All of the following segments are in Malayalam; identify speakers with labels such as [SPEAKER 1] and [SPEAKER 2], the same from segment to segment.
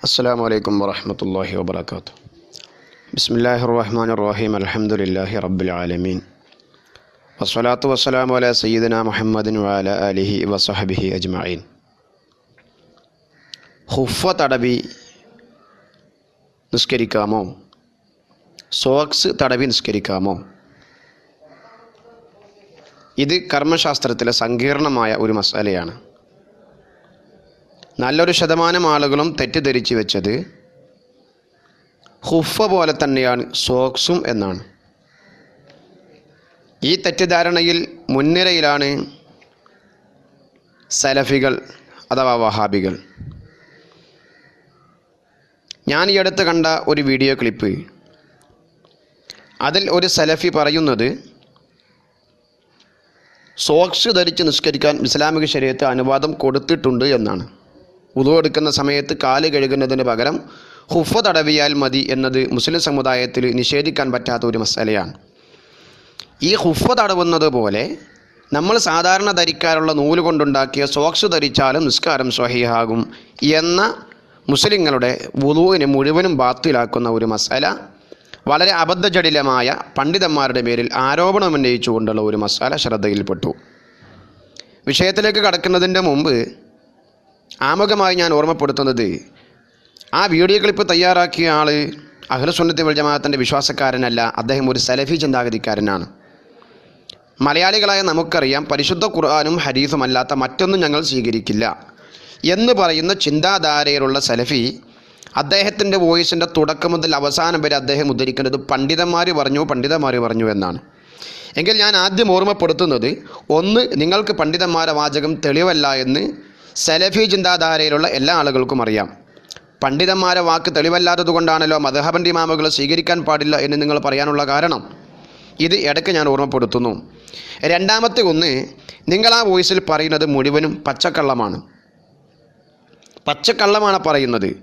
[SPEAKER 1] السلام عليكم ورحمة الله وبركاته بسم الله الرحمن الرحيم الحمد لله رب العالمين والصلاة والسلام على سيدنا محمد وعلى آله وصحبه أجمعين ഹുഫ തടവി നിസ്കരിക്കാമോ സോക്സ് തടവി നിസ്കരിക്കാമോ ഇത് കർമ്മശാസ്ത്രത്തിലെ സങ്കീർണമായ ഒരു മസാലയാണ് നല്ലൊരു ശതമാനം ആളുകളും തെറ്റിദ്ധരിച്ചു വെച്ചത് ഹുഫ പോലെ തന്നെയാണ് സോക്സും എന്നാണ്. ഈ തെറ്റിദ്ധാരണയിൽ മുൻനിരയിലാണ് സലഫികൾ അഥവാ വഹാബികൾ. ഞാൻ ഈ അടുത്ത് കണ്ട ഒരു വീഡിയോ ക്ലിപ്പ്. അതിൽ ഒരു സലഫി പറയുന്നത് സോക്സ് ധരിച്ച് നിഷ്കരിക്കാൻ ഇസ്ലാമിക ശരീരത്തെ അനുവാദം കൊടുത്തിട്ടുണ്ട് എന്നാണ്. ഉതു എടുക്കുന്ന സമയത്ത് കാൽ കഴുകുന്നതിന് പകരം ഹുഫ തടവിയാൽ മതി എന്നത് മുസ്ലിം സമുദായത്തിൽ നിഷേധിക്കാൻ പറ്റാത്ത ഒരു മസാലയാണ്. ഈ ഹുഫ തടവുന്നത് പോലെ നമ്മൾ സാധാരണ ധരിക്കാറുള്ള നൂൽ കൊണ്ടുണ്ടാക്കിയ സോക്സ് ധരിച്ചാലും നിസ്കാരം സ്വഹിയാകും എന്ന മുസ്ലിങ്ങളുടെ വുളുവിനെ മുഴുവനും ബാത്തിലാക്കുന്ന ഒരു മസാല വളരെ അബദ്ധജടിലമായ പണ്ഡിതന്മാരുടെ പേരിൽ ആരോപണം ഉന്നയിച്ചുകൊണ്ടുള്ള ഒരു മസാല ശ്രദ്ധയിൽപ്പെട്ടു. വിഷയത്തിലേക്ക് കടക്കുന്നതിന്റെ മുമ്പ് ആമുഖമായി ഞാൻ ഓർമ്മപ്പെടുത്തുന്നത് ആ വീഡിയോ ക്ലിപ്പ് തയ്യാറാക്കിയ ആൾ അഹ്ലസുന്നത്തി വൽ വിശ്വാസക്കാരനല്ല അദ്ദേഹം ഒരു സലഫി ചിന്താഗതിക്കാരനാണ്. മലയാളികളായ നമുക്കറിയാം പരിശുദ്ധ ഖുർആാനും ഹരീഫും അല്ലാത്ത മറ്റൊന്നും ഞങ്ങൾ സ്വീകരിക്കില്ല എന്ന് പറയുന്ന ചിന്താധാരയിലുള്ള സലഫി അദ്ദേഹത്തിന്റെ വോയിസിന്റെ തുടക്കം മുതൽ അവസാനം വരെ അദ്ദേഹം ഉദ്ധരിക്കുന്നത് പണ്ഡിതന്മാർ പറഞ്ഞു പണ്ഡിതന്മാർ പറഞ്ഞു എന്നാണ്. എങ്കിൽ ഞാൻ ആദ്യം ഓർമ്മപ്പെടുത്തുന്നത് ഒന്ന് നിങ്ങൾക്ക് പണ്ഡിതന്മാരെ വാചകം തെളിവല്ല എന്ന് സലഫി ചിന്താധാരയിലുള്ള എല്ലാ ആളുകൾക്കും അറിയാം. പണ്ഡിതന്മാരെ വാക്ക് തെളിവല്ലാത്തത് കൊണ്ടാണല്ലോ മധഹബന്റെ ഇമാമുകൾ സ്വീകരിക്കാൻ പാടില്ല എന്ന് നിങ്ങൾ പറയാനുള്ള കാരണം? ഇത് ഇടയ്ക്ക് ഞാൻ ഓർമ്മപ്പെടുത്തുന്നു. രണ്ടാമത്തെ ഒന്ന് നിങ്ങൾ ആ വോയിസിൽ പറയുന്നത് മുഴുവനും പച്ചക്കള്ളമാണ്. പച്ചക്കള്ളമാണ് പറയുന്നത്.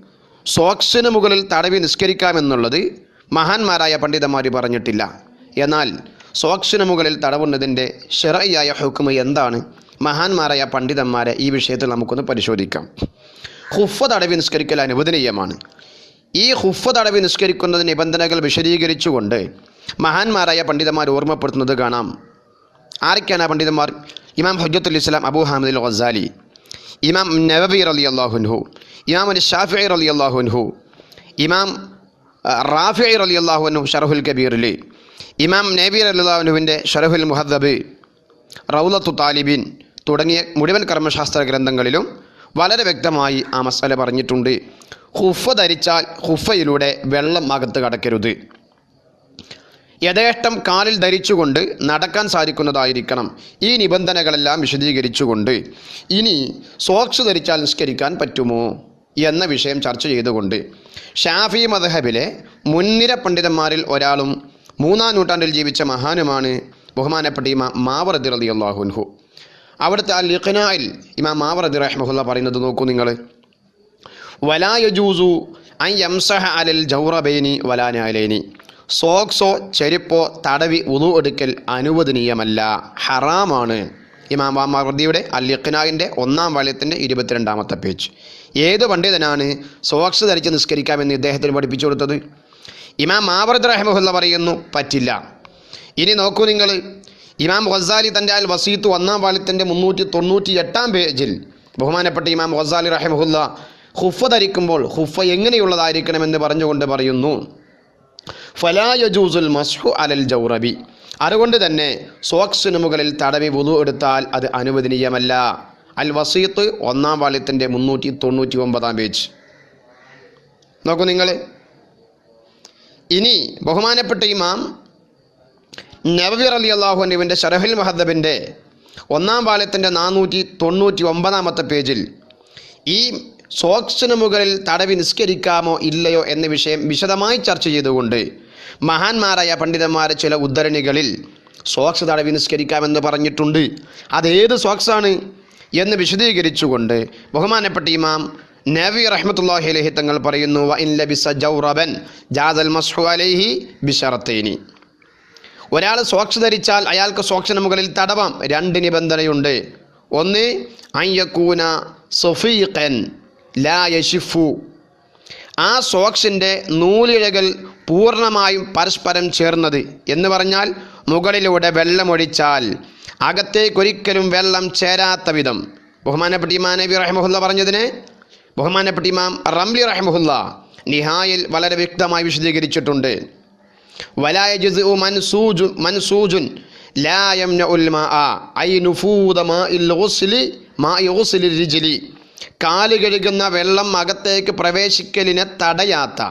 [SPEAKER 1] സോക്സിന് മുകളിൽ തടവി നിസ്കരിക്കാമെന്നുള്ളത് മഹാന്മാരായ പണ്ഡിതന്മാർ പറഞ്ഞിട്ടില്ല. എന്നാൽ സോക്സിന് മുകളിൽ തടവുന്നതിന്റെ ഷെറയായ ഹുക്കുമ എന്താണ്? മഹാന്മാരായ പണ്ഡിതന്മാരെ ഈ വിഷയത്തിൽ നമുക്കൊന്ന് പരിശോധിക്കാം. ഹുഫ തടവി നിസ്കരിക്കൽ അനുവദനീയമാണ്. ഈ ഹുഫ തടവി നിസ്കരിക്കുന്നത് നിബന്ധനകൾ വിശദീകരിച്ചുകൊണ്ട് മഹാന്മാരായ പണ്ഡിതന്മാർ ഓർമ്മപ്പെടുത്തുന്നത് കാണാം. ആരൊക്കെയാണ് ആ പണ്ഡിതന്മാർ? ഇമാം ഹജ്ജത്തുൽ ഇസ്ലാം അബു ഹാമിദുൽ ഖസാലി ഇമാം നവബി അലി അള്ളാഹുൻഹു ഇമാം അലി ഷാഫി അലി അള്ളാഹുൻഹു ഇമാം റാഫി അലി അള്ളാഹുനു ഷറഹുൽ കബീറിൽ ഇമാം നബീർ അള്ളാഹുനുവിന്റെ ഷറഹുൽ മുഹദ്ദബ് റൗലത്തു താലിബിൻ തുടങ്ങിയ മുഴുവൻ കർമ്മശാസ്ത്ര ഗ്രന്ഥങ്ങളിലും വളരെ വ്യക്തമായി ആ മസാല പറഞ്ഞിട്ടുണ്ട്. ഹുഫ ധരിച്ചാൽ ഹുഫയിലൂടെ വെള്ളം അകത്ത് കടക്കരുത്. യഥേഷ്ടം കാലിൽ ധരിച്ചുകൊണ്ട് നടക്കാൻ സാധിക്കുന്നതായിരിക്കണം. ഈ നിബന്ധനകളെല്ലാം വിശദീകരിച്ചുകൊണ്ട്. ഇനി സോക്സ് ധരിച്ചാൽ നിസ്കരിക്കാൻ പറ്റുമോ എന്ന വിഷയം ചർച്ച ചെയ്തുകൊണ്ട്. ഷാഫി മദഹബിലെ മുൻനിര പണ്ഡിതന്മാരിൽ ഒരാളും മൂന്നാം നൂറ്റാണ്ടിൽ ജീവിച്ച മഹാനുമാണ് ബഹുമാനപ്പെട്ട മാവറദി റലി അള്ളാഹുൻഹു അവിടുത്തെ ആ ലിഖനായിൽ ഇമാം മാവറദി റഹ്മുല്ല പറയുന്നത് നോക്കൂ നിങ്ങൾ വലായജൂസു ഐ യംസഹ അലൽ ജൗറബൈനി വലാനാലേനി സോക്സോ ചെരുപ്പോ തടവി ഉതു എടുക്കൽ അനുവദനീയമല്ല. ഹറാമാണ്. ഇമാം മാമർദിയുടെ അല്ലിഖ്നായിന്റെ ഒന്നാം വലയത്തിന്റെ ഇരുപത്തിരണ്ടാമത്തെ പേജ്. ഏത് പണ്ഡിതനാണ് സോക്സ് ധരിച്ച് നിസ്കരിക്കാമെന്ന് ഇദ്ദേഹത്തിന് പഠിപ്പിച്ചു കൊടുത്തത്? ഇമാം മാവർദ് റഹ്മുല്ല പറയുന്നു പറ്റില്ല. ഇനി നോക്കൂ നിങ്ങൾ ഇമാം ഗസാലി തന്റെ അൽ വസീത്ത് ഒന്നാം വാലിത്തിന്റെ മുന്നൂറ്റി തൊണ്ണൂറ്റി എട്ടാം പേജിൽ ബഹുമാനപ്പെട്ട ഇമാം ഗസാലി റഹിമഹുല്ല ഹുഫ ധരിക്കുമ്പോൾ ഹുഫ എങ്ങനെയുള്ളതായിരിക്കണമെന്ന് പറഞ്ഞുകൊണ്ട് പറയുന്നു. ഫലായജൂസുൽ മസ്ഹു അലൽ ജൗറബി. അതുകൊണ്ട് തന്നെ സോക്സിന് മുകളിൽ തടവി വുതു എടുത്താൽ അത് അനുവദനീയമല്ല. അൽ വസീത്ത് ഒന്നാം വാല്യത്തിന്റെ മുന്നൂറ്റി തൊണ്ണൂറ്റി ഒമ്പതാം പേജ്. നോക്കൂ നിങ്ങൾ ഇനി ബഹുമാനപ്പെട്ട ഇമാം നവവീർ അലി അള്ളാഹുവിന്റെ ഷറഹുൽ മഹദബിന്റെ ഒന്നാം പാലത്തിന്റെ നാനൂറ്റി തൊണ്ണൂറ്റി ഒമ്പതാമത്തെ പേജിൽ ഈ സോക്സിന് മുകളിൽ തടവി നിസ്കരിക്കാമോ ഇല്ലയോ എന്ന വിഷയം വിശദമായി ചർച്ച ചെയ്തുകൊണ്ട് മഹാന്മാരായ പണ്ഡിതന്മാരെ ചില ഉദ്ധരണികളിൽ സോക്സ് തടവി നിസ്കരിക്കാമെന്ന് പറഞ്ഞിട്ടുണ്ട്. അതേത് സോക്സാണ് എന്ന് വിശദീകരിച്ചുകൊണ്ട് ബഹുമാനപ്പെട്ട ഇമാം നവി റഹ്മത്തുല്ലാഹി അലഹി തങ്ങൾ പറയുന്നു വ ഇൻ ലബിസ ജൗറബൻ ജാദൽ മസ്ഹു അലൈഹി ബിഷറത്തേനി. ഒരാൾ സോക്സ് ധരിച്ചാൽ അയാൾക്ക് സോക്സിന് മുകളിൽ തടവാം രണ്ട് നിബന്ധനയുണ്ട്. ഒന്ന് അയ്യക്കൂന സൊഫീഖൻ ലാ യഷിഫു ആ സോക്സിന്റെ നൂലിഴകൾ പൂർണമായും പരസ്പരം ചേർന്നത് എന്ന് പറഞ്ഞാൽ മുകളിലൂടെ വെള്ളമൊഴിച്ചാൽ അകത്തേക്കൊരിക്കലും വെള്ളം ചേരാത്ത വിധം. ബഹുമാനപ്പെട്ട ഇമാം നബി റഹ്മുല്ല പറഞ്ഞതിന്? ബഹുമാനപ്പെട്ട ഇമാം റംലി റഹ്മുല്ല നിഹായിൽ വളരെ വ്യക്തമായി വിശദീകരിച്ചിട്ടുണ്ട്. വലായ മൻസൂജു മൻസൂജുൻ കാൽ കഴുകുന്ന വെള്ളം അകത്തേക്ക് പ്രവേശിക്കലിനെ തടയാത്ത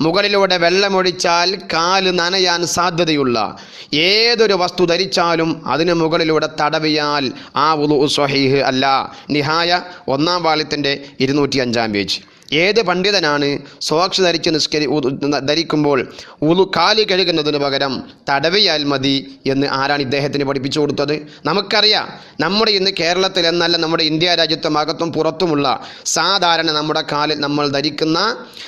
[SPEAKER 1] മുകളിലൂടെ വെള്ളമൊഴിച്ചാൽ കാൽ നനയാൻ സാധ്യതയുള്ള ഏതൊരു വസ്തു ധരിച്ചാലും അതിന് മുകളിലൂടെ തടവിയാൽ ആ ഉലു സ്വഹീഹ് അല്ല. നിഹായ ഒന്നാം വാളിത്തിന്റെ ഇരുന്നൂറ്റി അഞ്ചാം പേജ്. ഏത് പണ്ഡിതനാണ് സോക്സ് ധരിച്ച് നിസ്കരി ധരിക്കുമ്പോൾ ഉളു കാലി കഴുകുന്നതിന് പകരം തടവിയാൽ മതി എന്ന് ആരാണ് ഇദ്ദേഹത്തിന് പഠിപ്പിച്ചു കൊടുത്തത്? നമുക്കറിയാം നമ്മുടെ ഇന്ന് കേരളത്തിൽ എന്നല്ല നമ്മുടെ ഇന്ത്യ രാജ്യത്തും അകത്തും പുറത്തുമുള്ള സാധാരണ നമ്മുടെ കാലിൽ നമ്മൾ ധരിക്കുന്ന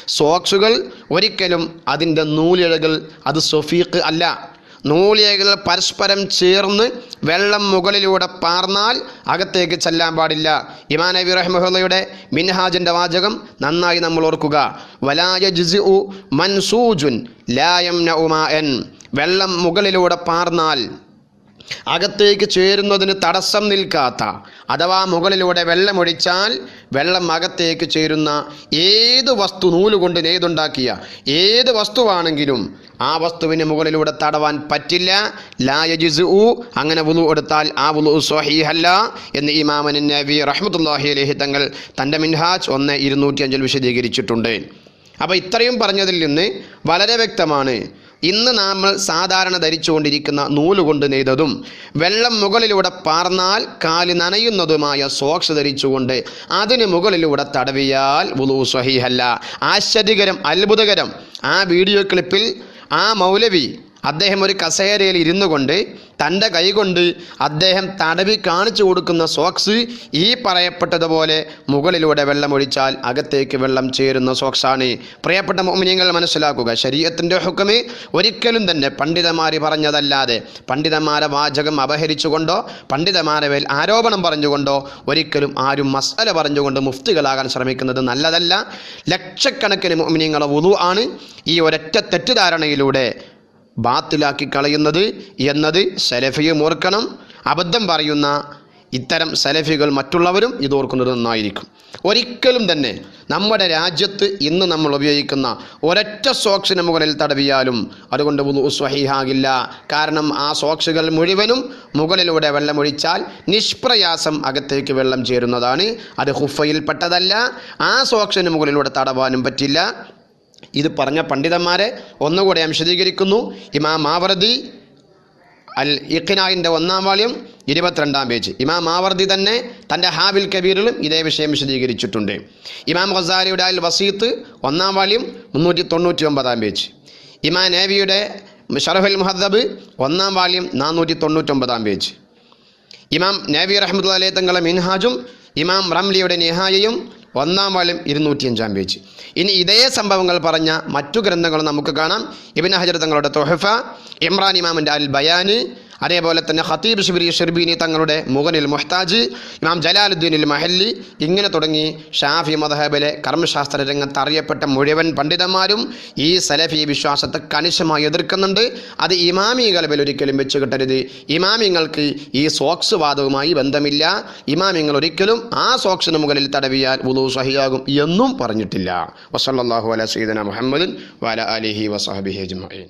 [SPEAKER 1] സോക്സുകൾ ഒരിക്കലും അതിന്റെ നൂലിഴകൾ അത് സൊഫീഖ് അല്ല. നൂലിഴകൾ പരസ്പരം ചേർന്ന് വെള്ളം മുകളിലൂടെ പാർന്നാൽ അകത്തേക്ക് ചെല്ലാൻ പാടില്ല. ഇമാൻ നബി റഹ്മുള്ളയുടെ മിൻഹാജിന്റെ വാചകം നന്നായി നമ്മൾ ഓർക്കുക. വലായ ജിസു മൻസൂജുൻ ലായം നൗമാൻ വെള്ളം മുകളിലൂടെ പാർന്നാൽ അകത്തേക്ക് ചേരുന്നതിന് തടസ്സം നിൽക്കാത്ത അഥവാ മുകളിലൂടെ വെള്ളമൊഴിച്ചാൽ വെള്ളം അകത്തേക്ക് ചേരുന്ന ഏത് വസ്തു നൂലുകൊണ്ട് നെയ്തുണ്ടാക്കിയ ഏത് വസ്തുവാണെങ്കിലും ആ വസ്തുവിന് മുകളിലൂടെ തടവാൻ പറ്റില്ല. ലായജിസ് അങ്ങനെ വുളു എടുത്താൽ ആ വുളു സ്വഹീഹല്ല എന്ന് ഇമാമൻ നബി റഹ്മത്തുല്ലാഹി അലഹി തങ്ങൾ തന്റെ മിൻഹാജ് ഒന്ന് ഇരുന്നൂറ്റി അഞ്ചിൽ വിശദീകരിച്ചിട്ടുണ്ട്. അപ്പോൾ ഇത്രയും പറഞ്ഞതിൽ നിന്ന് വളരെ വ്യക്തമാണ് ഇന്ന് നമ്മൾ സാധാരണ ധരിച്ചുകൊണ്ടിരിക്കുന്ന നൂലുകൊണ്ട് നെയ്തതും വെള്ളം മുകളിലൂടെ പാർന്നാൽ കാൽ നനയുന്നതുമായ സോക്സ് ധരിച്ചുകൊണ്ട് അതിന് മുകളിലൂടെ തടവിയാൽ വുളു സ്വഹീഹല്ല. ആശ്ചര്യകരം അത്ഭുതകരം. ആ വീഡിയോ ക്ലിപ്പിൽ ആ മൗലവി അദ്ദേഹം ഒരു കസേരയിൽ ഇരുന്നു കൊണ്ട് തന്റെ കൈകൊണ്ട് അദ്ദേഹം തടവി കാണിച്ചു കൊടുക്കുന്ന സോക്സ് ഈ പറയപ്പെട്ടതുപോലെ മുകളിലൂടെ വെള്ളമൊഴിച്ചാൽ അകത്തേക്ക് വെള്ളം ചേരുന്ന സോക്സാണ് പ്രിയപ്പെട്ട മോമിനിയങ്ങൾ മനസ്സിലാക്കുക ശരീരത്തിന്റെ ഹുക്കമ് ഒരിക്കലും തന്നെ പണ്ഡിതന്മാർ പറഞ്ഞതല്ലാതെ പണ്ഡിതന്മാരെ വാചകം അപഹരിച്ചുകൊണ്ടോ പണ്ഡിതന്മാരെ മേൽ ആരോപണം പറഞ്ഞുകൊണ്ടോ ഒരിക്കലും ആരും മസാല പറഞ്ഞുകൊണ്ട് മുഫ്തികളാകാൻ ശ്രമിക്കുന്നത് നല്ലതല്ല. ലക്ഷക്കണക്കിന് മോമിനിയങ്ങളെ ഉതു ആണ്. ഈ ഒരൊറ്റ തെറ്റിദ്ധാരണയിലൂടെ ബാത്തിലാക്കി കളയുന്നത് എന്നത് സലഫിയും ഓർക്കണം. അബദ്ധം പറയുന്ന ഇത്തരം സലഫികൾ മറ്റുള്ളവരും ഇത് ഓർക്കുന്നത് നന്നായിരിക്കും. ഒരിക്കലും തന്നെ നമ്മുടെ രാജ്യത്ത് ഇന്ന് നമ്മൾ ഉപയോഗിക്കുന്ന ഒരൊറ്റ സോക്സിന് മുകളിൽ തടവിയാലും അതുകൊണ്ട് സ്വഹിഹാകില്ല. കാരണം ആ സോക്സുകൾ മുഴുവനും മുകളിലൂടെ വെള്ളമൊഴിച്ചാൽ നിഷ്പ്രയാസം അകത്തേക്ക് വെള്ളം ചേരുന്നതാണ്. അത് ഹുഫയിൽപ്പെട്ടതല്ല. ആ സോക്സിന് മുകളിലൂടെ തടവാനും പറ്റില്ല. ഇത് പറഞ്ഞ പണ്ഡിതന്മാരെ ഒന്നുകൂടെ ഞാൻ വിശദീകരിക്കുന്നു. ഇമാം മാവർദി അൽ ഇഖിനായിന്റെ ഒന്നാം വാള്യം ഇരുപത്തിരണ്ടാം പേജ്. ഇമാം ആവർദി തന്നെ തന്റെ ഹാബിൽ കബീറിലും ഇതേ വിഷയം വിശദീകരിച്ചിട്ടുണ്ട്. ഇമാം ഖസാരിയുടെ അൽ വസീത്ത് ഒന്നാം വാള്യം മുന്നൂറ്റി തൊണ്ണൂറ്റി ഒമ്പതാം പേജ്. ഇമാം നേവിയുടെ ഷറഫുൽ മുഹദ്ദബ് ഒന്നാം വാള്യം നാനൂറ്റി തൊണ്ണൂറ്റൊമ്പതാം പേജ്. ഇമാം നേവി റഹ്മത്തുള്ള തങ്ങളെ മിൻഹാജും ഇമാം റംലിയുടെ നിഹായയും ഒന്നാം വാള്യം ഇരുന്നൂറ്റിയഞ്ചാം പേജ്. ഇനി ഇതേ സംഭവങ്ങൾ പറഞ്ഞ മറ്റു ഗ്രന്ഥങ്ങൾ നമുക്ക് കാണാം. ഇബിൻ ഹജർ തങ്ങളുടെ തൊഹഫ ഇമ്രാൻ ഇമാമിന്റെ അൽ ബയാന് അതേപോലെ തന്നെ ഹത്തീബ് ഷിബിരി ഷെർബീനി തങ്ങളുടെ മുഗനിൽ മുഹ്താജ് ഇമാം ജലാലുദ്ദീനിൽ മഹല്ലി ഇങ്ങനെ തുടങ്ങി ഷാഫി മദഹബിലെ കർമ്മശാസ്ത്ര രംഗത്ത് അറിയപ്പെട്ട മുഴുവൻ പണ്ഡിതന്മാരും ഈ സലഫി വിശ്വാസത്തെ കണിശമായി എതിർക്കുന്നുണ്ട്. അത് ഇമാമി കലബിൽ ഒരിക്കലും വെച്ച് കിട്ടരുത്. ഇമാമിങ്ങൾക്ക് ഈ സോക്സ് വാദവുമായി ബന്ധമില്ല. ഇമാമിങ്ങൾ ഒരിക്കലും ആ സോക്സിന് മുകളിൽ തടവിയാൽ ഉദു സഹിയാകും എന്നും പറഞ്ഞിട്ടില്ല. വസല്ലാഹു അല സീദന മുഹമ്മദിൻ വല അലിഹി വസഹബിഹി അജ്മഈൻ.